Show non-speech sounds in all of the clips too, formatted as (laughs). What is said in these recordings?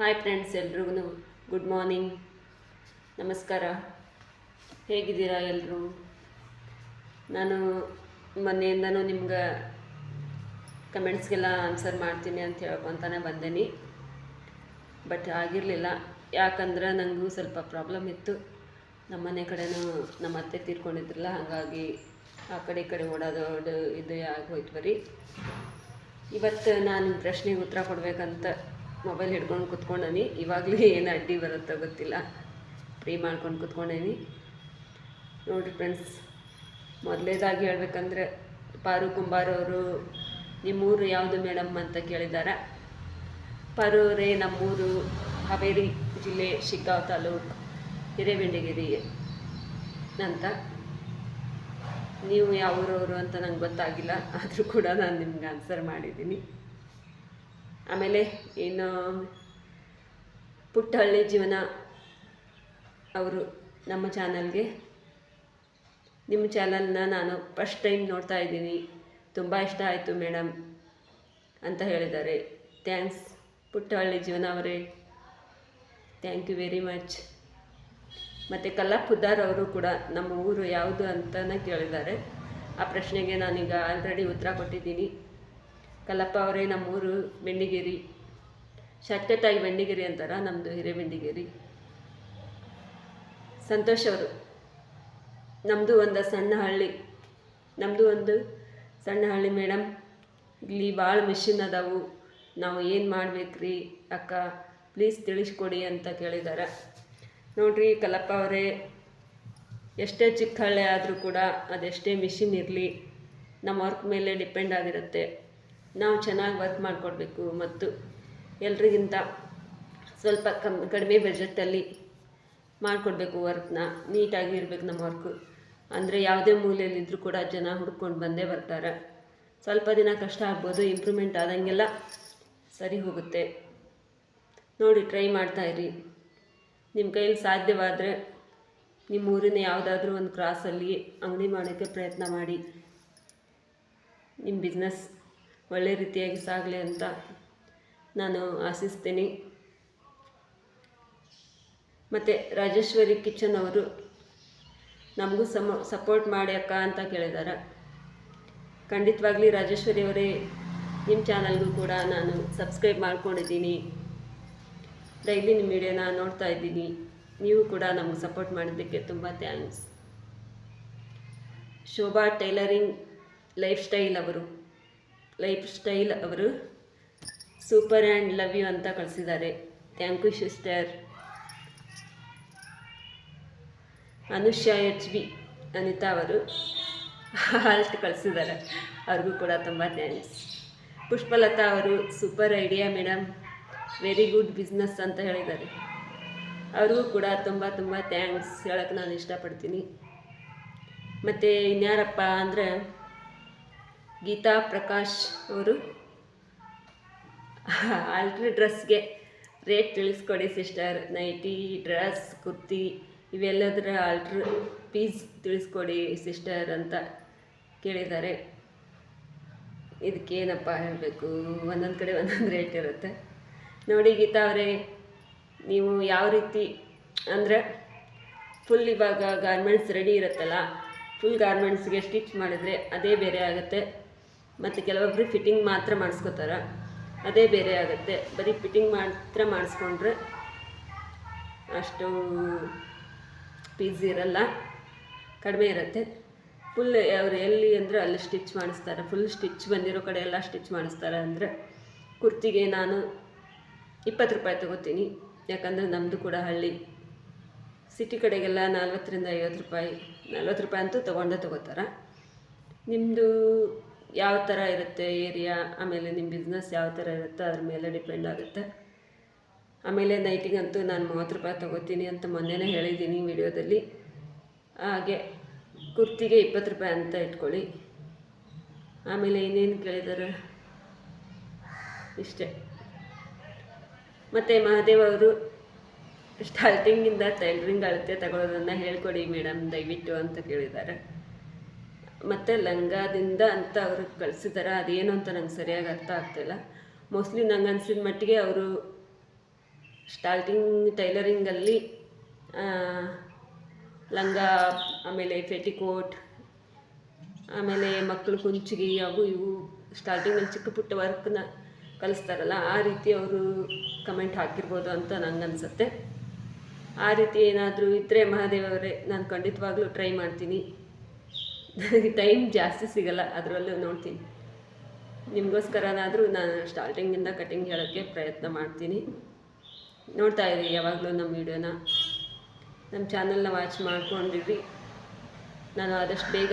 Hi friends ಎಲ್ರಿಗೂ good morning ನಮಸ್ಕಾರ. ಹೇಗಿದ್ದೀರಾ ಎಲ್ಲರೂ ನಾನು ಮೊನ್ನೆಯಿಂದನೂ ನಿಮ್ಗೆ ಕಮೆಂಟ್ಸ್ಗೆಲ್ಲ ಆನ್ಸರ್ ಮಾಡ್ತೀನಿ ಅಂತ ಹೇಳ್ಕೊತಾನೆ ಬಂದೇನಿ. ಬಟ್ ಆಗಿರಲಿಲ್ಲ. ಯಾಕಂದ್ರೆ ನನಗೂ ಸ್ವಲ್ಪ ಪ್ರಾಬ್ಲಮ್ ಇತ್ತು. ನಮ್ಮ ಮನೆ ಕಡೆನೂ ನಮ್ಮ ಅತ್ತೆ ತೀರ್ಕೊಂಡಿದ್ರಲ್ಲ, ಹಾಗಾಗಿ ಆ ಕಡೆ ಈ ಕಡೆ ಓಡಾದೋಡು ಇದು ಆಗೋಯ್ತು ಬರೀ. ಇವತ್ತು ನಾನು ಪ್ರಶ್ನೆಗೆ ಉತ್ತರ ಕೊಡಬೇಕಂತ ಮೊಬೈಲ್ ಹಿಡ್ಕೊಂಡು ಕುತ್ಕೊಂಡಿ ಇವಾಗಲೂ ಏನು ಅಡ್ಡಿ ಬರುತ್ತೋ ಗೊತ್ತಿಲ್ಲ. ಫ್ರೀ ಮಾಡ್ಕೊಂಡು ಕುತ್ಕೊಂಡೇನಿ. ನೋಡಿರಿ ಫ್ರೆಂಡ್ಸ್ ಮೊದಲೇದಾಗಿ ಹೇಳ್ಬೇಕಂದ್ರೆ ಪಾರು ಕುಂಬಾರ್ ಅವರು ನಿಮ್ಮೂರು ಯಾವುದು ಮೇಡಮ್ ಅಂತ ಕೇಳಿದ್ದಾರೆ ಪರೂರೇ ನಮ್ಮೂರು ಹಾವೇರಿ ಜಿಲ್ಲೆ ಶಿಗ್ಗಾಂವ್ ತಾಲೂಕು ಹಿರೇಬೆಂಡಿಗಿರಿ ಅಂತ. ನೀವು ಯಾವ ಊರವರು ಅಂತ ನಂಗೆ ಗೊತ್ತಾಗಿಲ್ಲ. ಆದರೂ ಕೂಡ ನಾನು ನಿಮ್ಗೆ ಆನ್ಸರ್ ಮಾಡಿದ್ದೀನಿ ಆಮೇಲೆ ಇನ್ನು ಪುಟ್ಟಹಳ್ಳಿ ಜೀವನ ಅವರು ನಮ್ಮ ಚಾನಲ್ಗೆ. ನಿಮ್ಮ ಚಾನಲ್ನ ನಾನು ಫಸ್ಟ್ ಟೈಮ್ ನೋಡ್ತಾ ಇದ್ದೀನಿ. ತುಂಬ ಇಷ್ಟ ಆಯಿತು ಮೇಡಮ್ ಅಂತ ಹೇಳಿದ್ದಾರೆ. ಥ್ಯಾಂಕ್ಸ್ ಪುಟ್ಟಹಳ್ಳಿ ಜೀವನ ಅವರೇ. Thank you very much. ಮತ್ತು ಕಲ್ಲಾಪುದ್ದಾರ್ ಅವರು ಕೂಡ ನಮ್ಮ ಊರು ಯಾವುದು ಅಂತಲೇ ಕೇಳಿದ್ದಾರೆ. ಆ ಪ್ರಶ್ನೆಗೆ ನಾನೀಗ ಆಲ್ರೆಡಿ ಉತ್ತರ ಕೊಟ್ಟಿದ್ದೀನಿ. ಕಲ್ಲಪ್ಪ ಅವರೇ ನಮ್ಮೂರು ಬೆಂಡಿಗೇರಿ. ಶಾಟ್ಕಟ್ಟಾಗಿ ಬೆಂಡಿಗೇರಿ ಅಂತಾರ ನಮ್ಮದು ಹಿರೇಬೆಂಡಿಗೇರಿ. ಸಂತೋಷ್ ಅವರು ನಮ್ಮದು ಒಂದು ಸಣ್ಣ ಹಳ್ಳಿ. ನಮ್ಮದು ಒಂದು ಸಣ್ಣ ಹಳ್ಳಿ ಮೇಡಮ್ ಇಲ್ಲಿ ಭಾಳ ಮಿಷಿನ್ ಅದಾವು, ನಾವು ಏನು ಮಾಡ್ಬೇಕ್ರಿ ಅಕ್ಕ? ಪ್ಲೀಸ್ ತಿಳಿಸ್ಕೊಡಿ ಅಂತ ಕೇಳಿದ್ದಾರೆ ನೋಡ್ರಿ ಕಲ್ಲಪ್ಪ ಅವರೇ, ಎಷ್ಟೇ ಚಿಕ್ಕ ಹಳ್ಳಿ ಆದರೂ ಕೂಡ ಅದೆಷ್ಟೇ ಮಿಷಿನ್ ಇರಲಿ, ನಮ್ಮ ವರ್ಕ್ ಮೇಲೆ ಡಿಪೆಂಡ್ ಆಗಿರುತ್ತೆ. ನಾವು ಚೆನ್ನಾಗಿ ವರ್ಕ್ ಮಾಡಿಕೊಡ್ಬೇಕು ಮತ್ತು ಎಲ್ರಿಗಿಂತ ಸ್ವಲ್ಪ ಕಮ್, ಕಡಿಮೆ ಬಜೆಟಲ್ಲಿ ಮಾಡಿಕೊಡ್ಬೇಕು ವರ್ಕ್ನ ನೀಟಾಗಿ ಇರಬೇಕು ನಮ್ಮ ವರ್ಕು ಅಂದರೆ ಯಾವುದೇ ಮೂಲೆಯಲ್ಲಿದ್ದರೂ ಕೂಡ ಜನ ಹುಡ್ಕೊಂಡು ಬಂದೇ ಬರ್ತಾರೆ. ಸ್ವಲ್ಪ ದಿನ ಕಷ್ಟ ಆಗ್ಬೋದು ಇಂಪ್ರೂವ್ಮೆಂಟ್ ಆದಂಗೆಲ್ಲ ಸರಿ ಹೋಗುತ್ತೆ. ನೋಡಿ ಟ್ರೈ ಮಾಡ್ತಾಯಿರಿ ನಿಮ್ಮ ಕೈಯಲ್ಲಿ ಸಾಧ್ಯವಾದರೆ ನಿಮ್ಮ ಊರಿನ ಯಾವುದಾದ್ರೂ ಒಂದು ಕ್ರಾಸಲ್ಲಿ ಅಂಗಡಿ ಮಾಡೋಕ್ಕೆ ಪ್ರಯತ್ನ ಮಾಡಿ. ನಿಮ್ಮ ಬಿಸ್ನೆಸ್ ಒಳ್ಳೆ ರೀತಿಯಾಗಿ ಸಾಗಲಿ ಅಂತ ನಾನು ಆಶಿಸ್ತೀನಿ. ಮತ್ತು ರಾಜೇಶ್ವರಿ ಕಿಚನ್ ಅವರು ನಮಗೂ ಸಮ, ಸಪೋರ್ಟ್ ಮಾಡಿ ಅಕ್ಕ ಅಂತ ಕೇಳಿದ್ದಾರೆ ಖಂಡಿತವಾಗ್ಲಿ ರಾಜೇಶ್ವರಿ ಅವರೇ ನಿಮ್ಮ ಚಾನಲ್ಗೂ ಕೂಡ ನಾನು ಸಬ್ಸ್ಕ್ರೈಬ್ ಮಾಡ್ಕೊಂಡಿದ್ದೀನಿ. ಡೈಲಿ ನಿಮ್ಮ ವಿಡಿಯೋನ ನೋಡ್ತಾ ಇದ್ದೀನಿ. ನೀವು ಕೂಡ ನಮಗೆ ಸಪೋರ್ಟ್ ಮಾಡಿದ್ದಕ್ಕೆ ತುಂಬ thanks. Shobha tailoring life style ಅವರು. ಲೈಫ್ ಸ್ಟೈಲ್ ಅವರು ಸೂಪರ್ ಆ್ಯಂಡ್ ಲವ್ ಯು ಅಂತ ಕಳಿಸಿದ್ದಾರೆ. Thank you sister. Anusha H B Anitha ಅವರು ಹಾಲ್ಟ್ ಕಳಿಸಿದ್ದಾರೆ. ಅವ್ರಿಗೂ ಕೂಡ ತುಂಬ ಥ್ಯಾಂಕ್ಸ್. ಪುಷ್ಪಲತಾ ಅವರು super idea madam, very good business ಅಂತ ಹೇಳಿದ್ದಾರೆ. ಅವ್ರಿಗೂ ಕೂಡ ತುಂಬ ತುಂಬ ಥ್ಯಾಂಕ್ಸ್ ಹೇಳೋಕ್ಕೆ ನಾನು ಇಷ್ಟಪಡ್ತೀನಿ. ಮತ್ತು ಇನ್ಯಾರಪ್ಪ ಅಂದರೆ ಗೀತಾ ಪ್ರಕಾಶ್ ಅವರು ಆಲ್ಟ್ರಿ ಡ್ರೆಸ್ಗೆ ರೇಟ್ ತಿಳಿಸ್ಕೊಡಿ ಸಿಸ್ಟರ್, ನೈಟಿ, ಡ್ರೆಸ್, ಕುರ್ತಿ, ಇವೆಲ್ಲದರ ಆಲ್ಟ್ರ್ ಪೀಸ್ ತಿಳಿಸ್ಕೊಡಿ ಸಿಸ್ಟರ್ ಅಂತ ಕೇಳಿದ್ದಾರೆ. ಇದಕ್ಕೇನಪ್ಪ ಹೇಳಬೇಕು? ಒಂದೊಂದು ಕಡೆ ಒಂದೊಂದು ರೇಟ್ ಇರುತ್ತೆ. ನೋಡಿ ಗೀತಾ ಅವರೇ, ನೀವು ಯಾವ ರೀತಿ ಅಂದರೆ ಫುಲ್ ಇವಾಗ ಗಾರ್ಮೆಂಟ್ಸ್ ರೆಡಿ ಇರುತ್ತಲ್ಲ ಫುಲ್ ಗಾರ್ಮೆಂಟ್ಸ್ಗೆ ಸ್ಟಿಚ್ ಮಾಡಿದರೆ ಅದೇ ಬೇರೆ ಆಗುತ್ತೆ. ಮತ್ತು ಕೆಲವೊಬ್ಬರು ಫಿಟ್ಟಿಂಗ್ ಮಾತ್ರ ಮಾಡಿಸ್ಕೋತಾರೆ. ಅದೇ ಬೇರೆ ಆಗುತ್ತೆ. ಬರೀ ಫಿಟ್ಟಿಂಗ್ ಮಾತ್ರ ಮಾಡಿಸ್ಕೊಂಡ್ರೆ ಅಷ್ಟು ಪೀಸ್ ಇರಲ್ಲ. ಕಡಿಮೆ ಇರುತ್ತೆ. ಫುಲ್ ಅವ್ರು ಎಲ್ಲಿ ಅಂದರೆ ಅಲ್ಲಿ ಸ್ಟಿಚ್ ಮಾಡಿಸ್ತಾರೆ. ಫುಲ್ ಸ್ಟಿಚ್ ಬಂದಿರೋ ಕಡೆ ಎಲ್ಲ ಸ್ಟಿಚ್ ಮಾಡಿಸ್ತಾರೆ ಅಂದರೆ ಕುರ್ತಿಗೆ ನಾನು ಇಪ್ಪತ್ತು ರೂಪಾಯಿ ತೊಗೋತೀನಿ. ಯಾಕಂದರೆ ನಮ್ಮದು ಕೂಡ ಹಳ್ಳಿ. ಸಿಟಿ ಕಡೆಗೆಲ್ಲ ನಲ್ವತ್ತರಿಂದ ಐವತ್ತು ರೂಪಾಯಿ, ನಲ್ವತ್ತು ರೂಪಾಯಿ ಅಂತೂ ತೊಗೊಂಡೇ ತೊಗೋತಾರೆ. ನಿಮ್ಮದು ಯಾವ ಥರ ಇರುತ್ತೆ ಏರಿಯಾ, ಆಮೇಲೆ ನಿಮ್ಮ ಬಿಸ್ನೆಸ್ ಯಾವ ಥರ ಇರುತ್ತೆ, ಅದ್ರ ಮೇಲೆ ಡಿಪೆಂಡ್ ಆಗುತ್ತೆ. ಆಮೇಲೆ ನೈಟಿಗಂತೂ ನಾನು ಮೂವತ್ತು ರೂಪಾಯಿ ತೊಗೋತೀನಿ ಅಂತ ಮೊನ್ನೆನೇ ಹೇಳಿದ್ದೀನಿ ವಿಡಿಯೋದಲ್ಲಿ. ಹಾಗೆ ಕುರ್ತಿಗೆ ಇಪ್ಪತ್ತು ರೂಪಾಯಿ ಅಂತ ಇಟ್ಕೊಳ್ಳಿ. ಆಮೇಲೆ ಇನ್ನೇನು ಕೇಳಿದಾರೆ? ಇಷ್ಟೇ. ಮತ್ತು ಮಹಾದೇವ್ ಅವರು ಸ್ಟಾರ್ಟಿಂಗಿಂದ ಟೈಲರಿಂಗ್ ಅಳತೆ ತಗೊಳ್ಳೋದನ್ನು ಹೇಳ್ಕೊಡಿ ಮೇಡಮ್, ದಯವಿಟ್ಟು ಅಂತ ಕೇಳಿದ್ದಾರೆ. ಮತ್ತು ಲಂಗಾದಿಂದ ಅಂತ ಅವರು ಕಳಿಸಿದ್ದಾರೆ ಅದೇನು ಅಂತ ನಂಗೆ ಸರಿಯಾಗಿ ಅರ್ಥ ಆಗ್ತಿಲ್ಲ. ಮೋಸ್ಟ್ಲಿ ನಂಗೆ ಅನ್ಸಿದ ಮಟ್ಟಿಗೆ ಅವರು ಸ್ಟಾರ್ಟಿಂಗ್ ಟೈಲರಿಂಗಲ್ಲಿ ಲಂಗ, ಆಮೇಲೆ ಪೆಟಿಕೋಟ್, ಆಮೇಲೆ ಮಕ್ಕಳು ಕುಂಚಿಗೆ ಅವು ಇವು ಸ್ಟಾರ್ಟಿಂಗಲ್ಲಿ ಚಿಕ್ಕ ಪುಟ್ಟ ವರ್ಕ್ನ ಕಲಿಸ್ತಾರಲ್ಲ, ಆ ರೀತಿ ಅವರು ಕಮೆಂಟ್ ಹಾಕಿರ್ಬೋದು ಅಂತ ನಂಗೆ ಅನಿಸುತ್ತೆ. ಆ ರೀತಿ ಏನಾದರೂ ಇದ್ದರೆ ಅವರೇ, ನಾನು ಖಂಡಿತವಾಗ್ಲೂ ಟ್ರೈ ಮಾಡ್ತೀನಿ. (laughs) ನನಗೆ ಟೈಮ್ ಜಾಸ್ತಿ ಸಿಗಲ್ಲ, ಅದರಲ್ಲೂ ನೋಡ್ತೀನಿ. ನಿಮಗೋಸ್ಕರನಾದರೂ ನಾನು ಸ್ಟಾರ್ಟಿಂಗಿಂದ ಕಟಿಂಗ್ ಹೇಳೋಕ್ಕೆ ಪ್ರಯತ್ನ ಮಾಡ್ತೀನಿ. ನೋಡ್ತಾ ಇರಿ ಯಾವಾಗಲೂ ನಮ್ಮ ವಿಡಿಯೋನ ನಮ್ಮ ಚಾನಲ್ನ ವಾಚ್ ಮಾಡ್ಕೊಂಡಿರಿ. ನಾನು ಆದಷ್ಟು ಬೇಗ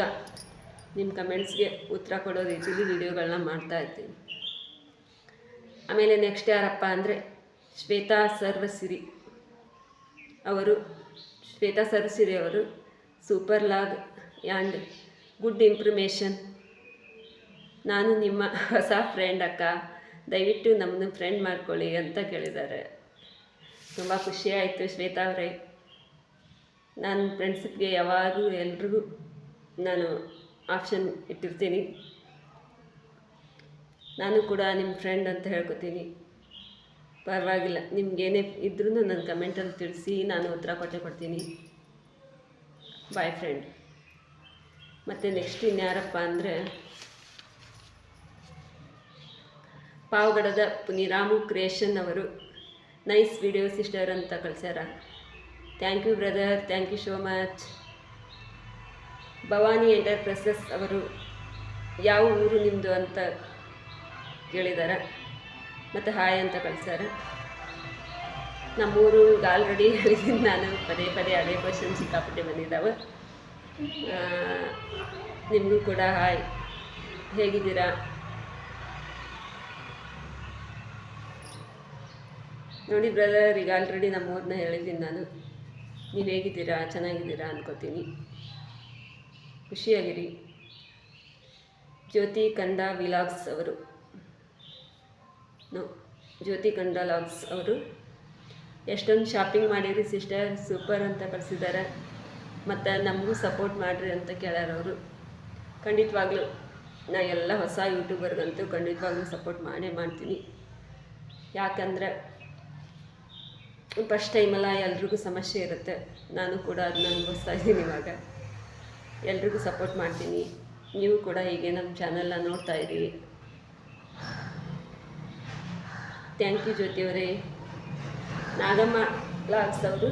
ನಿಮ್ಮ ಕಮೆಂಟ್ಸ್ಗೆ ಉತ್ತರ ಕೊಡೋ ರೀತಿಲಿ ವಿಡಿಯೋಗಳನ್ನ ಮಾಡ್ತಾ ಇರ್ತೀನಿ. ಆಮೇಲೆ ನೆಕ್ಸ್ಟ್ ಯಾರಪ್ಪ ಅಂದರೆ ಶ್ವೇತಾ ಸರ್ವಸಿರಿ ಅವರು. ಶ್ವೇತಾ ಸರ್ವಸಿರಿ ಅವರು super vlog and good information ನಾನು ನಿಮ್ಮ ಹೊಸ ಫ್ರೆಂಡ್ ಅಕ್ಕ. ದಯವಿಟ್ಟು ನಮ್ಮನ್ನು ಫ್ರೆಂಡ್ ಮಾಡ್ಕೊಳ್ಳಿ ಅಂತ ಕೇಳಿದ್ದಾರೆ. ತುಂಬ ಖುಷಿ ಆಯಿತು ಶ್ವೇತಾ ಅವರೇ. ನಾನು ಫ್ರೆಂಡ್ಸಿಗೆ ಯಾವಾಗಲೂ ಎಲ್ರಿಗೂ ನಾನು ಆಪ್ಷನ್ ಇಟ್ಟಿರ್ತೀನಿ. ನಾನು ಕೂಡ ನಿಮ್ಮ ಫ್ರೆಂಡ್ ಅಂತ ಹೇಳ್ಕೊತೀನಿ. ಪರವಾಗಿಲ್ಲ ನಿಮ್ಗೇನೇ ಇದ್ರೂ ನನ್ನ ಕಮೆಂಟಲ್ಲಿ ತಿಳಿಸಿ ನಾನು ಉತ್ತರ ಕೊಟ್ಟೆ ಕೊಡ್ತೀನಿ. ಬಾಯ್ ಫ್ರೆಂಡ್ ಮತ್ತು ನೆಕ್ಸ್ಟ್ ಇನ್ಯಾರಪ್ಪ ಅಂದರೆ ಪಾವಗಡದ ಪುನಿರಾಮು ಕ್ರಿಯೇಷನ್ ಅವರು. ನೈಸ್ ವಿಡಿಯೋ ಸಿಸ್ಟರ್ ಅಂತ ಕಳಿಸ್ಯಾರ. Thank you brother thank you so much Bhavani enterprises ಅವರು ಯಾವ ಊರು ನಿಮ್ಮದು ಅಂತ ಕೇಳಿದ್ದಾರೆ ಮತ್ತು ಹಾಯ್ ಅಂತ ಕಳಿಸ್ಯಾರ. ನಮ್ಮೂರು ಈಗ ಆಲ್ರೆಡಿ ಹೇಳಿದ್ದೀನಿ ನಾನು ಪದೇ ಪದೇ ಅದೇ ಕ್ವಶನ್ ಸಿಕ್ಕಾಪಟ್ಟೆ ಬಂದಿದ್ದಾವೆ ನಿಮಗೂ ಕೂಡ ಹಾಯ್. ಹೇಗಿದ್ದೀರಾ? ನೋಡಿ ಬ್ರದರ್ ಈಗ ಆಲ್ರೆಡಿ ನಮ್ಮ ಊರನ್ನ ಹೇಳಿದ್ದೀನಿ ನಾನು. ನೀವು ಹೇಗಿದ್ದೀರಾ? ಚೆನ್ನಾಗಿದ್ದೀರಾ ಅನ್ಕೋತೀನಿ. ಖುಷಿಯಾಗಿರಿ. ಜ್ಯೋತಿ ಕಂಡ ವಿಲಾಗ್ಸ್ ಅವರು. ನೋ, ಜ್ಯೋತಿ ಕಂಡ ಲಾಗ್ಸ್ ಅವರು. ಎಷ್ಟೊಂದು ಶಾಪಿಂಗ್ ಮಾಡಿರಿ ಸಿಸ್ಟರ್ ಸೂಪರ್ ಅಂತ ಕಳಿಸಿದ್ದಾರೆ. ಮತ್ತು ನಮಗೂ ಸಪೋರ್ಟ್ ಮಾಡಿರಿ ಅಂತ ಕೇಳ್ಯಾರ ಅವರು. ಖಂಡಿತವಾಗ್ಲೂ ನಾ ಎಲ್ಲ ಹೊಸ ಯೂಟ್ಯೂಬರ್ಗಂತೂ ಖಂಡಿತವಾಗ್ಲೂ ಸಪೋರ್ಟ್ ಮಾಡೇ ಮಾಡ್ತೀನಿ. ಯಾಕಂದರೆ ಫಸ್ಟ್ ಟೈಮಲ್ಲ ಎಲ್ರಿಗೂ ಸಮಸ್ಯೆ ಇರುತ್ತೆ. ನಾನು ಕೂಡ ಅದನ್ನ ಅನುಭವಿಸ್ತಾ ಇದ್ದೀನಿ ಇವಾಗ. ಎಲ್ರಿಗೂ ಸಪೋರ್ಟ್ ಮಾಡ್ತೀನಿ. ನೀವು ಕೂಡ ಹೀಗೆ ನಮ್ಮ ಚಾನೆಲ್ನ ನೋಡ್ತಾ ಇರಿ. ಥ್ಯಾಂಕ್ ಯು ಜ್ಯೋತಿಯವರೇ ನಾಗಮ್ಮ ಲಾಗ್ಸ್ ಅವರು.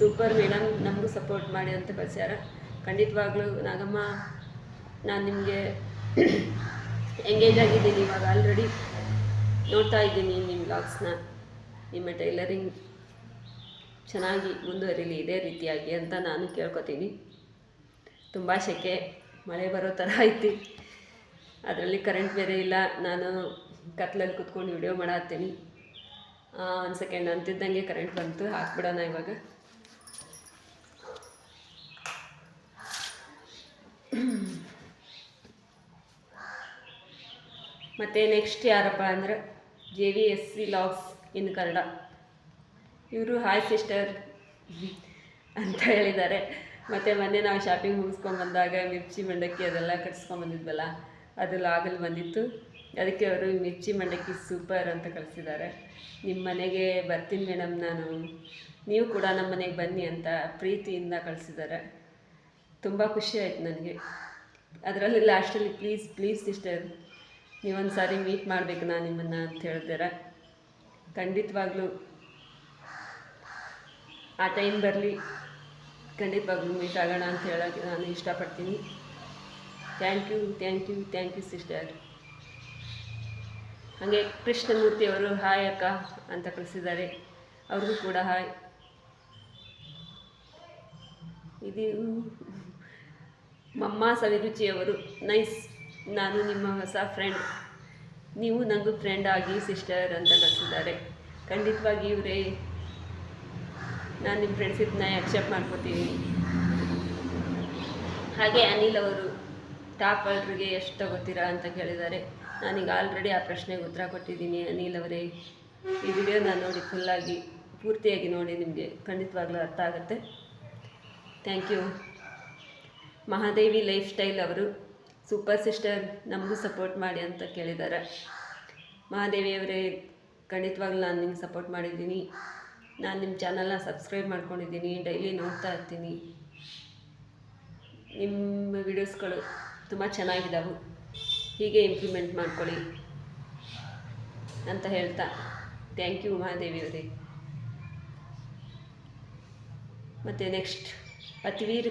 ಸೂಪರ್ ಮೇಡಮ್, ನಮಗೂ ಸಪೋರ್ಟ್ ಮಾಡಿ ಅಂತ ಕಳಿಸ್ಯಾರ ಖಂಡಿತವಾಗ್ಲೂ ನಾಗಮ್ಮ, ನಾನು ನಿಮಗೆ ಎಂಗೇಜ್ ಆಗಿದ್ದೀನಿ ಇವಾಗ ಆಲ್ರೆಡಿ ನೋಡ್ತಾ ಇದ್ದೀನಿ ನಿಮ್ಮ ಬ್ಲಾಗ್ಸ್ನ ನಿಮ್ಮ ಟೈಲರಿಂಗ್ ಚೆನ್ನಾಗಿ ಮುಂದುವರಿಲಿ, ಇದೇ ರೀತಿಯಾಗಿ ಅಂತ ನಾನು ಕೇಳ್ಕೊತೀನಿ. ತುಂಬ ಸೆಕೆ ಮಳೆ ಬರೋ ಥರ ಐತಿ. ಅದರಲ್ಲಿ ಕರೆಂಟ್ ಬೇರೆ ಇಲ್ಲ, ನಾನು ಕತ್ಲಲ್ಲಿ ಕುತ್ಕೊಂಡು ವಿಡಿಯೋ ಮಾಡತ್ತೀನಿ. ಒಂದು ಸೆಕೆಂಡ್ ಅಂತಿದ್ದಂಗೆ ಕರೆಂಟ್ ಬಂತು, ಹಾಕ್ಬಿಡೋಣ ಇವಾಗ. ಮತ್ತು ನೆಕ್ಸ್ಟ್ ಯಾರಪ್ಪ ಅಂದ್ರೆ J V S C vlogs in Kannada ಇವರು ಹಾಯ್ ಸಿಸ್ಟರ್ ಅಂತ ಹೇಳಿದ್ದಾರೆ. ಮತ್ತು ಮೊನ್ನೆ ನಾವು ಶಾಪಿಂಗ್ ಮುಗಿಸ್ಕೊಂಬಂದಾಗ ಮಿರ್ಚಿ ಮಂಡಕ್ಕಿ ಅದೆಲ್ಲ ಕಟ್ಸ್ಕೊಂಬಂದಿದ್ವಲ್ಲ ಅದು ಲಾಗಲ್ಲಿ ಬಂದಿತ್ತು. ಅದಕ್ಕೆ ಅವರು ಮಿರ್ಚಿ ಮಂಡಕ್ಕಿ ಸೂಪರ್ ಅಂತ ಕಳಿಸಿದ್ದಾರೆ. ನಿಮ್ಮ ಮನೆಗೆ ಬರ್ತೀನಿ ಮೇಡಮ್ ನಾನು. ನೀವು ಕೂಡ ನಮ್ಮ ಮನೆಗೆ ಬನ್ನಿ ಅಂತ ಪ್ರೀತಿಯಿಂದ ಕಳಿಸಿದ್ದಾರೆ. ತುಂಬ ಖುಷಿ ಆಯ್ತು ನನಗೆ. ಅದರಲ್ಲಿ ಲಾಸ್ಟಲ್ಲಿ ಪ್ಲೀಸ್ ಪ್ಲೀಸ್ ಸಿಸ್ಟರ್ ನೀವೊಂದು ಸಾರಿ ಮೀಟ್ ಮಾಡಬೇಕು ನಾನು ನಿಮ್ಮನ್ನು ಅಂತ ಹೇಳ್ತೀರಾ. ಖಂಡಿತವಾಗ್ಲೂ ಆ ಟೈಮ್ ಬರಲಿ ಖಂಡಿತವಾಗ್ಲೂ ಮೀಟ್ ಆಗೋಣ ಅಂತ ಹೇಳೋಕ್ಕೆ ನಾನು ಇಷ್ಟಪಡ್ತೀನಿ. Thank you thank you thank you sister ಹಾಗೆ ಕೃಷ್ಣಮೂರ್ತಿಯವರು ಹಾಯ್ ಅಕ್ಕ ಅಂತ ಕಳಿಸಿದ್ದಾರೆ. ಅವ್ರಿಗೂ ಕೂಡ ಹಾಯ್. ಇದು ಮಮ್ಮ ಸವಿರುಚಿಯವರು ನೈಸ್ ನಾನು ನಿಮ್ಮ ಹೊಸ ಫ್ರೆಂಡ್ ನೀವು ನನಗೂ ಫ್ರೆಂಡ್ ಆಗಿ ಸಿಸ್ಟರ್ ಅಂತ ಕಳಿಸಿದ್ದಾರೆ ಖಂಡಿತವಾಗಿ ಇವರೇ, ನಾನು ನಿಮ್ಮ ಫ್ರೆಂಡ್ಶಿಪ್ನ ಅಕ್ಸೆಪ್ಟ್ ಮಾಡ್ಕೋತೀನಿ. ಹಾಗೆ ಅನಿಲ್ ಅವರು ಟಾಪ್ ಆರ್ಡ್ರಿಗೆ ಎಷ್ಟು ತಗೋತೀರಾ ಅಂತ ಕೇಳಿದ್ದಾರೆ. ನಾನೀಗ ಆಲ್ರೆಡಿ ಆ ಪ್ರಶ್ನೆಗೆ ಉತ್ತರ ಕೊಟ್ಟಿದ್ದೀನಿ ಅನಿಲ್ ಅವರೇ. ಈ ನಾನು ನೋಡಿ ಫುಲ್ಲಾಗಿ ಪೂರ್ತಿಯಾಗಿ ನೋಡಿ ನಿಮಗೆ ಖಂಡಿತವಾಗ್ಲೂ ಅರ್ಥ ಆಗುತ್ತೆ. Thank you Mahadevi life style ಅವರು ಸೂಪರ್ ಸಿಸ್ಟರ್ ನಮಗೂ ಸಪೋರ್ಟ್ ಮಾಡಿ ಅಂತ ಕೇಳಿದ್ದಾರೆ ಮಹಾದೇವಿಯವರೇ, ಖಂಡಿತವಾಗ್ಲೂ ನಾನು ನಿಮ್ಗೆ ಸಪೋರ್ಟ್ ಮಾಡಿದ್ದೀನಿ. ನಾನು ನಿಮ್ಮ ಚಾನಲ್ನ ಸಬ್ಸ್ಕ್ರೈಬ್ ಮಾಡ್ಕೊಂಡಿದ್ದೀನಿ ಡೈಲಿ ನೋಡ್ತಾ ಇರ್ತೀನಿ. ನಿಮ್ಮ ವಿಡಿಯೋಸ್ಗಳು ತುಂಬ ಚೆನ್ನಾಗಿದ್ದಾವೆ ಹೀಗೆ ಇಂಪ್ಲಿಮೆಂಟ್ ಮಾಡ್ಕೊಳ್ಳಿ ಅಂತ ಹೇಳ್ತಾ. ಥ್ಯಾಂಕ್ ಯು ಮಹಾದೇವಿಯವರೇ. ಮತ್ತು ನೆಕ್ಸ್ಟ್ ಅತಿವೀರ್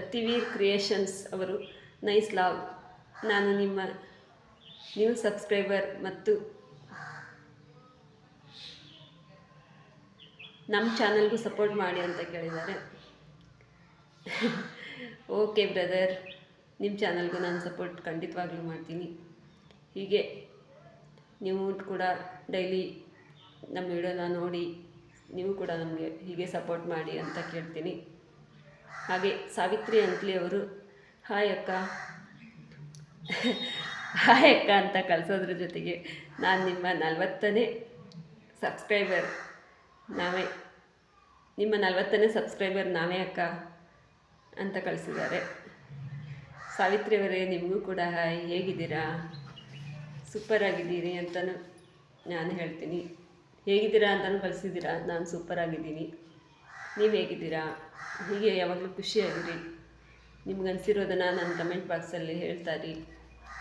ಅತಿವೀರ್ ಕ್ರಿಯೇಷನ್ಸ್ ಅವರು. ನೈಸ್ ಲಾವ್ ನಾನು ನಿಮ್ಮ ನ್ಯೂ ಸಬ್ಸ್ಕ್ರೈಬರ್ ಮತ್ತು ನಮ್ಮ ಚಾನಲ್ಗೂ ಸಪೋರ್ಟ್ ಮಾಡಿ ಅಂತ ಕೇಳಿದ್ದಾರೆ. ಓಕೆ ಬ್ರದರ್ ನಿಮ್ಮ ಚಾನಲ್ಗೂ ನಾನು ಸಪೋರ್ಟ್ ಖಂಡಿತವಾಗ್ಲೂ ಮಾಡ್ತೀನಿ. ಹೀಗೆ ನೀವು ಕೂಡ ಡೈಲಿ ನಮ್ಮ ವಿಡಿಯೋನ ನೋಡಿ ನೀವು ಕೂಡ ನಮಗೆ ಹೀಗೆ ಸಪೋರ್ಟ್ ಮಾಡಿ ಅಂತ ಕೇಳ್ತೀನಿ. ಹಾಗೆ ಸಾವಿತ್ರಿ ಅಂಕ್ಲಿ ಅವರು ಹಾಯ್ ಅಕ್ಕ. ಹಾಯ್ ಅಕ್ಕ ಅಂತ ಕಳಿಸೋದ್ರ ಜೊತೆಗೆ ನಾನು ನಿಮ್ಮ ನಲವತ್ತನೇ ಸಬ್ಸ್ಕ್ರೈಬರ್ ನಾವೇ. ನಿಮ್ಮ ನಲವತ್ತನೇ ಸಬ್ಸ್ಕ್ರೈಬರ್ ನಾವೇ, ಅಕ್ಕ, ಅಂತ ಕಳಿಸಿದ್ದಾರೆ. ಸಾವಿತ್ರಿಯವರೇ ನಿಮಗೂ ಕೂಡ ಹಾಯ್ ಹೇಗಿದ್ದೀರಾ? ಸೂಪರ್ ಆಗಿದ್ದೀರಿ ಅಂತಲೂ ನಾನು ಹೇಳ್ತೀನಿ. ಹೇಗಿದ್ದೀರಾ ಅಂತಲೂ ಕಳಿಸಿದ್ದೀರಾ? ನಾನು ಸೂಪರ್ ಆಗಿದ್ದೀನಿ. ನೀವು ಹೇಗಿದ್ದೀರಾ? ಹೀಗೆ ಯಾವಾಗಲೂ ಖುಷಿಯಾಗಿರಿ. ನಿಮ್ಗೆ ಅನಿಸಿರೋದನ್ನು ನನ್ನ ಕಮೆಂಟ್ ಬಾಕ್ಸಲ್ಲಿ ಹೇಳ್ತಾ ರೀ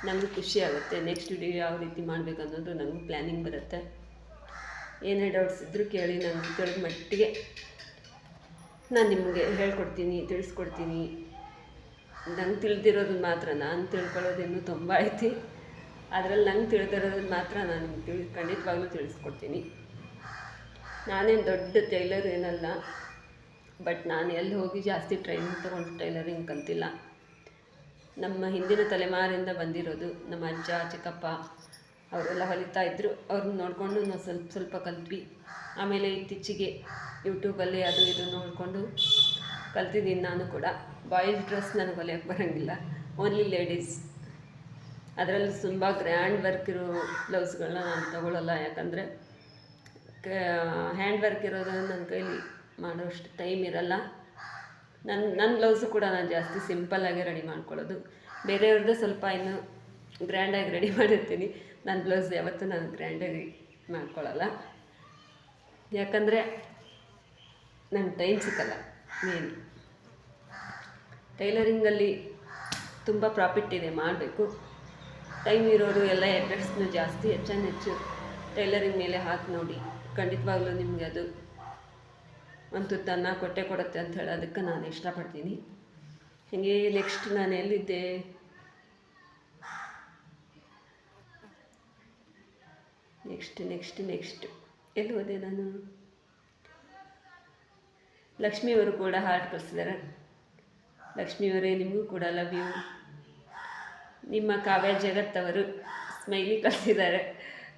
ನನಗೂ ಖುಷಿ ಆಗುತ್ತೆ. ನೆಕ್ಸ್ಟ್ ವಿಡಿಯೋ ಯಾವ ರೀತಿ ಮಾಡಬೇಕು ಅನ್ನೋದು ನನಗೂ ಪ್ಲ್ಯಾನಿಂಗ್ ಬರುತ್ತೆ. ಏನೇ ಡೌಟ್ಸ್ ಇದ್ದರೂ ಕೇಳಿ ನಾನು ತಿಳಿದ ಮಟ್ಟಿಗೆ ನಾನು ನಿಮಗೆ ಹೇಳ್ಕೊಡ್ತೀನಿ, ತಿಳಿಸ್ಕೊಡ್ತೀನಿ. ನಂಗೆ ತಿಳಿದಿರೋದನ್ನ ಮಾತ್ರ, ನಾನು ತಿಳ್ಕೊಳ್ಳೋದಿನ್ನೂ ತುಂಬ ಐತಿ. ಅದರಲ್ಲಿ ನಂಗೆ ತಿಳಿದಿರೋದನ್ನ ಮಾತ್ರ ನಾನು ತಿಳಿ, ಖಂಡಿತವಾಗ್ಲೂ ತಿಳಿಸ್ಕೊಡ್ತೀನಿ. ನಾನೇನು ದೊಡ್ಡ ಟೈಲರ್ ಏನಲ್ಲ. ಬಟ್ ನಾನು ಎಲ್ಲಿ ಹೋಗಿ ಜಾಸ್ತಿ ಟ್ರೈನಿಂಗ್ ತೊಗೊಂಡು ಟೈಲರಿಂಗ್ ಕಲ್ತಿಲ್ಲ. ನಮ್ಮ ಹಿಂದಿನ ತಲೆಮಾರಿಂದ ಬಂದಿರೋದು ನಮ್ಮ ಅಜ್ಜ, ಚಿಕ್ಕಪ್ಪ ಅವರೆಲ್ಲ ಹೊಲಿತಾ ಇದ್ದರು ಅವ್ರನ್ನ ನೋಡಿಕೊಂಡು ನಾವು ಸ್ವಲ್ಪ ಸ್ವಲ್ಪ ಕಲ್ತ್ವಿ. ಆಮೇಲೆ ಇತ್ತೀಚೆಗೆ ಯೂಟ್ಯೂಬಲ್ಲಿ ಅದು ಇದು ನೋಡಿಕೊಂಡು ಕಲ್ತಿದ್ದೀನಿ ನಾನು ಕೂಡ. ಬಾಯ್ಸ್ ಡ್ರೆಸ್ ನನಗೆ ಹೊಲಿಯೋಕ್ಕೆ ಬರೋಂಗಿಲ್ಲ. ಓನ್ಲಿ ಲೇಡೀಸ್ ಅದರಲ್ಲಿ ತುಂಬ ಗ್ರ್ಯಾಂಡ್ ವರ್ಕ್ ಇರೋ ಬ್ಲೌಸ್ಗಳನ್ನ ನಾನು ತೊಗೊಳ್ಳಲ್ಲ ಯಾಕಂದರೆ ಹ್ಯಾಂಡ್ ವರ್ಕ್ ಇರೋದನ್ನು ನನ್ನ ಕೈಲಿ ಮಾಡೋಷ್ಟು ಟೈಮ್ ಇರಲ್ಲ. ನನ್ನ ನನ್ನ ಬ್ಲೌಸು ಕೂಡ ನಾನು ಜಾಸ್ತಿ ಸಿಂಪಲ್ಲಾಗಿ ರೆಡಿ ಮಾಡ್ಕೊಳ್ಳೋದು. ಬೇರೆಯವ್ರದ್ದು ಸ್ವಲ್ಪ ಇನ್ನೂ ಗ್ರ್ಯಾಂಡಾಗಿ ರೆಡಿ ಮಾಡಿರ್ತೀನಿ. ನನ್ನ ಬ್ಲೌಸ್ ಯಾವತ್ತೂ ನಾನು ಗ್ರ್ಯಾಂಡಾಗಿ ಮಾಡ್ಕೊಳ್ಳಲ್ಲ. ಯಾಕಂದರೆ ನಂಗೆ ಟೈಮ್ ಸಿಕ್ಕಲ್ಲ ಮೇನ್ ಟೈಲರಿಂಗಲ್ಲಿ ತುಂಬ ಪ್ರಾಫಿಟ್ ಇದೆ, ಮಾಡಬೇಕು. ಟೈಮ್ ಇರೋರು ಎಲ್ಲ ಎಫೆಕ್ಟ್ಸ್ನ ಜಾಸ್ತಿ ಹೆಚ್ಚಾನು ಹೆಚ್ಚು ಟೈಲರಿಂಗ್ ಮೇಲೆ ಹಾಕಿ ನೋಡಿ. ಖಂಡಿತವಾಗ್ಲೂ ನಿಮಗೆ ಅದು ಒಂದು ತುತ್ತನ್ನ ಕೊಟ್ಟೆ ಕೊಡುತ್ತೆ ಅಂತ ಹೇಳೋದಕ್ಕೆ ನಾನು ಇಷ್ಟಪಡ್ತೀನಿ. ಹಾಗೆ ನೆಕ್ಸ್ಟ್ ನಾನು ಎಲ್ಲಿದ್ದೆ? ನೆಕ್ಸ್ಟ್ ನೆಕ್ಸ್ಟ್ ನೆಕ್ಸ್ಟ್ ಎಲ್ಲಿ ಹೋದೆ ನಾನು? ಲಕ್ಷ್ಮಿಯವರು ಕೂಡ ಹಾರ್ಟ್ ಕಳಿಸಿದ್ದಾರೆ ಲಕ್ಷ್ಮಿಯವರೇ, ನಿಮಗೂ ಕೂಡ ಲವ್ ಯು ನಿಮ್ಮ ಕಾವ್ಯ ಜಗತ್ತವರು ಸ್ಮೈಲಿ ಕಳಿಸಿದ್ದಾರೆ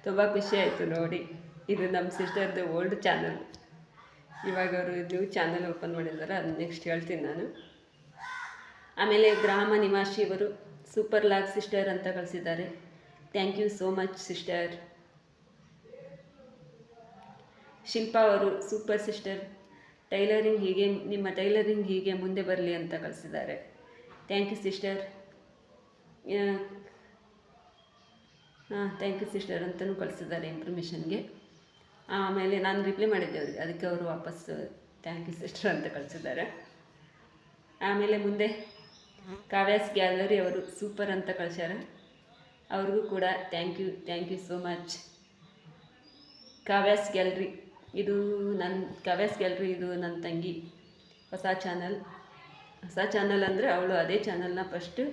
ತುಂಬ ಖುಷಿ ಆಯಿತು ನೋಡಿ. ಇದು ನಮ್ಮ ಸಿಸ್ಟರ್ದು ಓಲ್ಡ್ ಚಾನಲ್ ಇವಾಗ ಅವರು ಇದು ಚಾನಲ್ ಓಪನ್ ಮಾಡಿದ್ದಾರೆ ಅದು ನೆಕ್ಸ್ಟ್ ಹೇಳ್ತೀನಿ ನಾನು. ಆಮೇಲೆ ಗ್ರಾಮ ನಿವಾಸಿ ನಿವಾಸಿಯವರು ಸೂಪರ್ ಲಾಗ್ ಸಿಸ್ಟರ್ ಅಂತ ಕಳಿಸಿದ್ದಾರೆ. Thank you so much sister Shilpa ಅವರು ಸೂಪರ್ ಸಿಸ್ಟರ್ ಟೈಲರಿಂಗ್ ಹೀಗೆ, ನಿಮ್ಮ ಟೈಲರಿಂಗ್ ಹೀಗೆ ಮುಂದೆ ಬರಲಿ ಅಂತ ಕಳಿಸಿದ್ದಾರೆ. ಥ್ಯಾಂಕ್ ಯು ಸಿಸ್ಟರ್ ಹಾಂ ಥ್ಯಾಂಕ್ ಯು ಸಿಸ್ಟರ್ ಅಂತಲೂ ಕಳಿಸಿದ್ದಾರೆ ಇನ್ಫಾರ್ಮೇಷನ್ಗೆ ಆಮೇಲೆ ನಾನು ರಿಪ್ಲೈ ಮಾಡಿದ್ದೆ ಅವ್ರಿಗೆ. ಅದಕ್ಕೆ ಅವರು ವಾಪಸ್ ಥ್ಯಾಂಕ್ ಯು ಸಿಸ್ಟರ್ ಅಂತ ಕಳಿಸಿದ್ದಾರೆ. ಆಮೇಲೆ ಮುಂದೆ ಕಾವ್ಯಾಸ್ ಗ್ಯಾಲರಿ ಅವರು ಸೂಪರ್ ಅಂತ ಕಳಿಸ್ಯಾರ. ಅವ್ರಿಗೂ ಕೂಡ thank you thank you so much Kavya's gallery ಇದು ನನ್ನ ಕಾವ್ಯಾಸ್ ಗ್ಯಾಲ್ರಿ ಇದು ನನ್ನ ತಂಗಿ. ಹೊಸ ಚಾನಲ್ ಹೊಸ ಚಾನಲ್ ಅಂದರೆ ಅವಳು ಅದೇ ಚಾನಲ್ನ ಫಸ್ಟು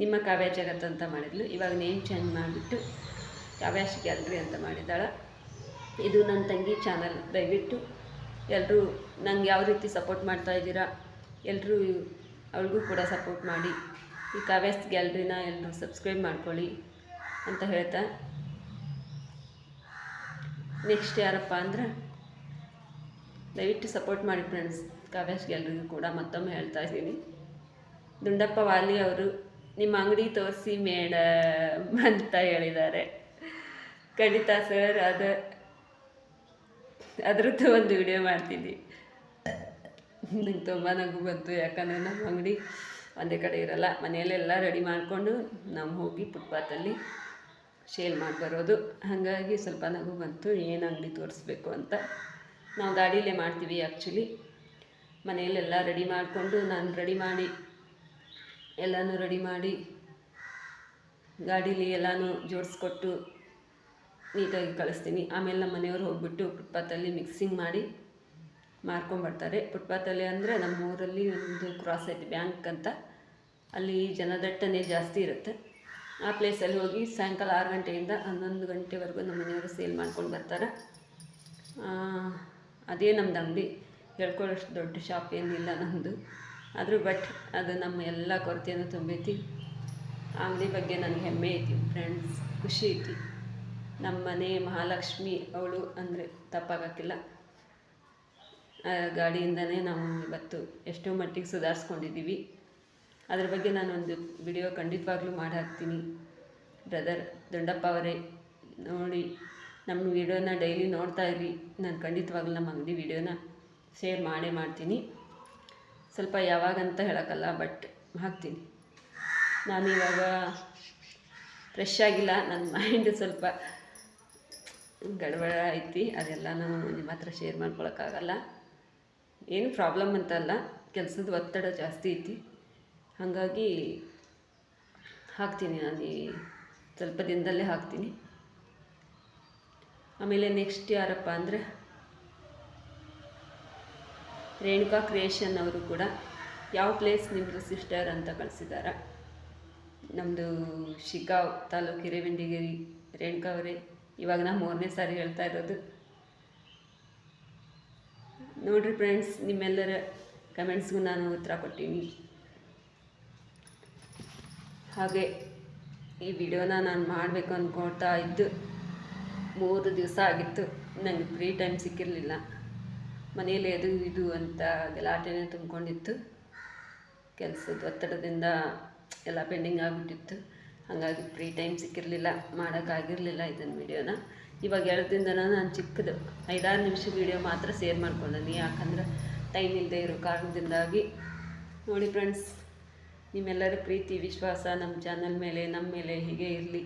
ನಿಮ್ಮ ಕಾವ್ಯ ಜಗತ್ ಅಂತ ಮಾಡಿದ್ಲು. ಇವಾಗ ನೇಮ್ ಚೇಂಜ್ ಮಾಡಿಬಿಟ್ಟು ಕಾವ್ಯಾಶ್ ಗ್ಯಾಲ್ರಿ ಅಂತ ಮಾಡಿದ್ದಾಳೆ. ಇದು ನನ್ನ ತಂಗಿ ಚಾನಲ್ ದಯವಿಟ್ಟು ಎಲ್ಲರೂ ನಂಗೆ ಯಾವ ರೀತಿ ಸಪೋರ್ಟ್ ಮಾಡ್ತಾ ಇದ್ದೀರಾ ಎಲ್ಲರೂ ಅವಳಿಗೂ ಕೂಡ ಸಪೋರ್ಟ್ ಮಾಡಿ. ಈ ಕಾವ್ಯಾಸ್ ಗ್ಯಾಲ್ರಿನ ಎಲ್ಲರೂ ಸಬ್ಸ್ಕ್ರೈಬ್ ಮಾಡ್ಕೊಳ್ಳಿ ಅಂತ ಹೇಳ್ತಾ. ನೆಕ್ಸ್ಟ್ ಯಾರಪ್ಪ ಅಂದ್ರೆ ದಯವಿಟ್ಟು ಸಪೋರ್ಟ್ ಮಾಡಿ ಫ್ರೆಂಡ್ಸ್ ಕಾವ್ಯಾಶ್ ಗ್ಯಾಲ್ರಿಗೂ ಕೂಡ ಮತ್ತೊಮ್ಮೆ ಹೇಳ್ತಾ ಇದ್ದೀನಿ. ದುಂಡಪ್ಪ ವಾಲಿ ಅವರು, ನಿಮ್ಮ ಅಂಗಡಿ ತೋರಿಸಿ ಮೇಡಮ್ ಅಂತ ಹೇಳಿದ್ದಾರೆ. ಖಂಡಿತ ಸರ್, ಅದು ಅದ್ರದ್ದು ಒಂದು ವಿಡಿಯೋ ಮಾಡ್ತಿದ್ವಿ ನಂಗೆ ತುಂಬ ನಗು ಬಂತು, ಯಾಕಂದರೆ ನಮ್ಮ ಅಂಗಡಿ ಒಂದೇ ಕಡೆ ಇರಲ್ಲ. ಮನೆಯಲ್ಲೆಲ್ಲ ರೆಡಿ ಮಾಡಿಕೊಂಡು ನಾವು ಹೋಗಿ ಫುಟ್ಪಾತಲ್ಲಿ ಶೇಲ್ ಮಾಡಿ ಬರೋದು. ಹಾಗಾಗಿ ಸ್ವಲ್ಪ ನಗು ಬಂತು, ಏನು ಅಂಗಡಿ ತೋರಿಸ್ಬೇಕು ಅಂತ. ನಾವು ಗಾಡೀಲೇ ಮಾಡ್ತೀವಿ ಆ್ಯಕ್ಚುಲಿ ಮನೆಯಲ್ಲೆಲ್ಲ ರೆಡಿ ಮಾಡಿಕೊಂಡು ನಾನು ರೆಡಿ ಮಾಡಿ, ಎಲ್ಲನೂ ರೆಡಿ ಮಾಡಿ, ಗಾಡೀಲಿ ಎಲ್ಲನೂ ಜೋಡಿಸ್ಕೊಟ್ಟು ನೀಟಾಗಿ ಕಳಿಸ್ತೀನಿ ಆಮೇಲೆ ನಮ್ಮ ಮನೆಯವರು ಹೋಗ್ಬಿಟ್ಟು ಫುಟ್ಪಾತಲ್ಲಿ ಮಿಕ್ಸಿಂಗ್ ಮಾಡಿ ಮಾರ್ಕೊಂಬರ್ತಾರೆ ಫುಟ್ಪಾತಲ್ಲಿ ಅಂದರೆ ನಮ್ಮ ಊರಲ್ಲಿ ಒಂದು ಕ್ರಾಸ್ ಐತಿ ಬ್ಯಾಂಕ್ ಅಂತ. ಅಲ್ಲಿ ಜನದಟ್ಟಣೆ ಜಾಸ್ತಿ ಇರುತ್ತೆ. ಆ ಪ್ಲೇಸಲ್ಲಿ ಹೋಗಿ ಸಾಯಂಕಾಲ ಆರು ಗಂಟೆಯಿಂದ ಹನ್ನೊಂದು ಗಂಟೆವರೆಗೂ ನಮ್ಮ ಮನೆಯವರು ಸೇಲ್ ಮಾಡ್ಕೊಂಡು ಬರ್ತಾರೆ. ಅದೇ ನಮ್ಮದು ಅಂಗಡಿ. ಹೇಳ್ಕೊಳ್ಳೋಷ್ಟು ದೊಡ್ಡ ಶಾಪ್ ಏನಿಲ್ಲ ನಮ್ಮದು ಆದರೂ ಬಟ್ ಅದು ನಮ್ಮ ಎಲ್ಲ ಕೊರತೆಯನ್ನು ತುಂಬೈತಿ. ಆ ಅಂಗಡಿ ಬಗ್ಗೆ ನನಗೆ ಹೆಮ್ಮೆ ಐತಿ ಫ್ರೆಂಡ್ಸ್ ಖುಷಿ ಐತಿ. ನಮ್ಮ ಮನೆ ಮಹಾಲಕ್ಷ್ಮಿ ಅವಳು ಅಂದರೆ ತಪ್ಪಾಗಕ್ಕಿಲ್ಲ. ಗಾಡಿಯಿಂದನೇ ನಾವು ಇವತ್ತು ಎಷ್ಟೋ ಮಟ್ಟಿಗೆ ಸುಧಾರಿಸ್ಕೊಂಡಿದ್ದೀವಿ. ಅದ್ರ ಬಗ್ಗೆ ನಾನೊಂದು ವಿಡಿಯೋ ಖಂಡಿತವಾಗ್ಲೂ ಮಾಡಿ ಹಾಕ್ತೀನಿ ಬ್ರದರ್ ದೊಡ್ಡಪ್ಪ ಅವರೇ, ನೋಡಿ, ನಮ್ಮ ವಿಡಿಯೋನ ಡೈಲಿ ನೋಡ್ತಾ ಇರಿ. ನಾನು ಖಂಡಿತವಾಗ್ಲೂ ನಮ್ಮ ಅಂಗಡಿ ವಿಡಿಯೋನ ಶೇರ್ ಮಾಡೇ ಮಾಡ್ತೀನಿ. ಸ್ವಲ್ಪ ಯಾವಾಗಂತ ಹೇಳೋಕ್ಕಲ್ಲ ಬಟ್ ಹಾಕ್ತೀನಿ. ನಾನು ಇವಾಗ ಫ್ರೆಶ್ ಆಗಿಲ್ಲ. ನನ್ನ ಮೈಂಡ್ ಸ್ವಲ್ಪ ಗಡಬಡ ಐತಿ ಅದೆಲ್ಲ ನಾನು ನಿಮ್ಮ ಹತ್ರ ಶೇರ್ ಮಾಡ್ಕೊಳಕ್ಕಾಗಲ್ಲ. ಏನು ಪ್ರಾಬ್ಲಮ್ ಅಂತಲ್ಲ ಕೆಲಸದ ಒತ್ತಡ ಜಾಸ್ತಿ ಐತಿ. ಹಾಗಾಗಿ ಹಾಕ್ತೀನಿ ನಾನು ಈ ಸ್ವಲ್ಪ ದಿನದಲ್ಲೇ ಹಾಕ್ತೀನಿ. ಆಮೇಲೆ ನೆಕ್ಸ್ಟ್ ಯಾರಪ್ಪ ಅಂದರೆ ರೇಣುಕಾ ಕ್ರಿಯೇಷನ್ ಅವರು ಕೂಡ ಯಾವ ಪ್ಲೇಸ್ ನಿಮ್ಮದು ಸಿಸ್ಟರ್ ಅಂತ ಕಳಿಸಿದ್ದಾರೆ ನಮ್ಮದು ಶಿಗಾವ್ ತಾಲೂಕು ಹಿರೇವೆಂಡಿಗೇರಿ ರೇಣುಕಾ ಅವರೇ. ಇವಾಗ ನಾನು ಮೂರನೇ ಸಾರಿ ಹೇಳ್ತಾ ಇರೋದು. ನೋಡಿರಿ ಫ್ರೆಂಡ್ಸ್ ನಿಮ್ಮೆಲ್ಲರ ಕಮೆಂಟ್ಸ್ಗೂ ನಾನು ಉತ್ತರ ಕೊಟ್ಟೀನಿ. ಹಾಗೆ ಈ ವಿಡಿಯೋನ ನಾನು ಮಾಡಬೇಕು ಅಂದ್ಕೊಳ್ತಾ ಇದ್ದು, ಮೂರು ದಿವಸ ಆಗಿತ್ತು ನನಗೆ ಫ್ರೀ ಟೈಮ್ ಸಿಕ್ಕಿರಲಿಲ್ಲ. ಮನೆಯಲ್ಲಿ ಅದು ಇದು ಅಂತ ಗಲಾಟೆನೇ ತುಂಬಿಕೊಂಡಿತ್ತು. ಕೆಲಸದ ಒತ್ತಡದಿಂದ ಎಲ್ಲ ಪೆಂಡಿಂಗ್ ಆಗಿಬಿಟ್ಟಿತ್ತು. ಹಾಗಾಗಿ ಫ್ರೀ ಟೈಮ್ ಸಿಕ್ಕಿರಲಿಲ್ಲ, ಮಾಡೋಕ್ಕಾಗಿರಲಿಲ್ಲ ಇದನ್ನು ವೀಡಿಯೋನ ಇವಾಗ ಹೇಳ್ದಿಂದ ನಾನು ಚಿಕ್ಕದು, ಐದಾರು ನಿಮಿಷ ವಿಡಿಯೋ ಮಾತ್ರ ಶೇರ್ ಮಾಡ್ಕೊಂಡೀನಿ ಯಾಕಂದ್ರೆ ಟೈಮ್ ಇಲ್ಲದೆ ಇರೋ ಕಾರಣದಿಂದಾಗಿ. ನೋಡಿ ಫ್ರೆಂಡ್ಸ್ ನಿಮ್ಮೆಲ್ಲರ ಪ್ರೀತಿ, ವಿಶ್ವಾಸ ನಮ್ಮ ಚಾನಲ್ ಮೇಲೆ ನಮ್ಮ ಮೇಲೆ ಹೀಗೆ ಇರಲಿ.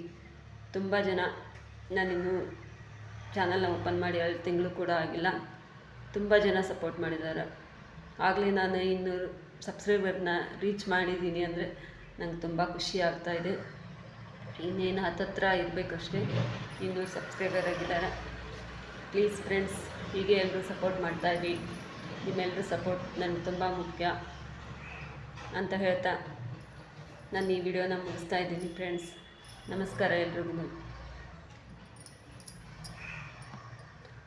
ತುಂಬ ಜನ ನಾನಿನ್ನು ಚಾನಲ್ನ ಓಪನ್ ಮಾಡಿ ಎರಡು ತಿಂಗಳು ಕೂಡ ಆಗಿಲ್ಲ. ತುಂಬ ಜನ ಸಪೋರ್ಟ್ ಮಾಡಿದ್ದಾರೆ ಆಗಲೇ ನಾನು ಇನ್ನೂರು ಸಬ್ಸ್ಕ್ರೈಬರ್ನ ರೀಚ್ ಮಾಡಿದ್ದೀನಿ ಅಂದರೆ ನಂಗೆ ತುಂಬ ಖುಷಿ ಆಗ್ತಾ ಇದೆ. ಇನ್ನೇನು ಹತ್ತತ್ರ ಇರಬೇಕಷ್ಟೇ. ಇನ್ನು ಸಬ್ಸ್ಕ್ರೈಬರ್ ಆಗಿದ್ದಾರೆ ಪ್ಲೀಸ್ ಫ್ರೆಂಡ್ಸ್ ಹೀಗೆ ಎಲ್ಲರೂ ಸಪೋರ್ಟ್ ಮಾಡ್ತಾಯಿರಿ ನಿಮ್ಮೆಲ್ಲರೂ ಸಪೋರ್ಟ್ ನನಗೆ ತುಂಬ ಮುಖ್ಯ ಅಂತ ಹೇಳ್ತಾ ನಾನು ಈ ವಿಡಿಯೋನ ಮುಗಿಸ್ತಾ ಇದ್ದೀನಿ ಫ್ರೆಂಡ್ಸ್ ನಮಸ್ಕಾರ ಎಲ್ರಿಗೂ.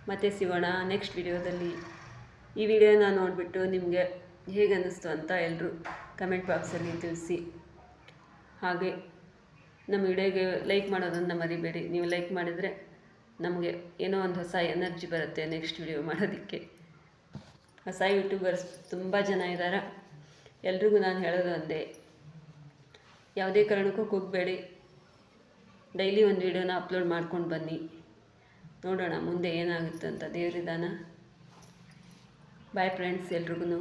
ಮತ್ತೆ ಸಿಗೋಣ ನೆಕ್ಸ್ಟ್ ವಿಡಿಯೋದಲ್ಲಿ. ಈ ವಿಡಿಯೋನ ನೋಡಿಬಿಟ್ಟು ನಿಮಗೆ ಹೇಗೆ ಅನ್ನಿಸ್ತು ಅಂತ ಎಲ್ಲರೂ ಕಮೆಂಟ್ ಬಾಕ್ಸಲ್ಲಿ ತಿಳಿಸಿ. ಹಾಗೆ. ನಮ್ಮ ವಿಡಿಯೋಗೆ ಲೈಕ್ ಮಾಡೋದನ್ನು ಮರಿಬೇಡಿ. ನೀವು ಲೈಕ್ ಮಾಡಿದರೆ ನಮಗೆ ಏನೋ ಒಂದು ಹೊಸ ಎನರ್ಜಿ ಬರುತ್ತೆ ನೆಕ್ಸ್ಟ್ ವಿಡಿಯೋ ಮಾಡೋದಕ್ಕೆ. ಹೊಸ ಯೂಟ್ಯೂಬರ್ಸ್ ತುಂಬ ಜನ ಇದ್ದಾರೆ ಎಲ್ರಿಗೂ ನಾನು ಹೇಳೋದು ಒಂದೇ. ಯಾವುದೇ ಕಾರಣಕ್ಕೂ ಕುಗ್ಬೇಡಿ. ಡೈಲಿ ಒಂದು ವಿಡಿಯೋನ ಅಪ್ಲೋಡ್ ಮಾಡ್ಕೊಂಡು ಬನ್ನಿ. ನೋಡೋಣ ಮುಂದೆ ಏನಾಗುತ್ತೆ ಅಂತ ದೇವ್ರಿದಾನ. ಬಾಯ್ ಫ್ರೆಂಡ್ಸ್ ಎಲ್ರಿಗೂ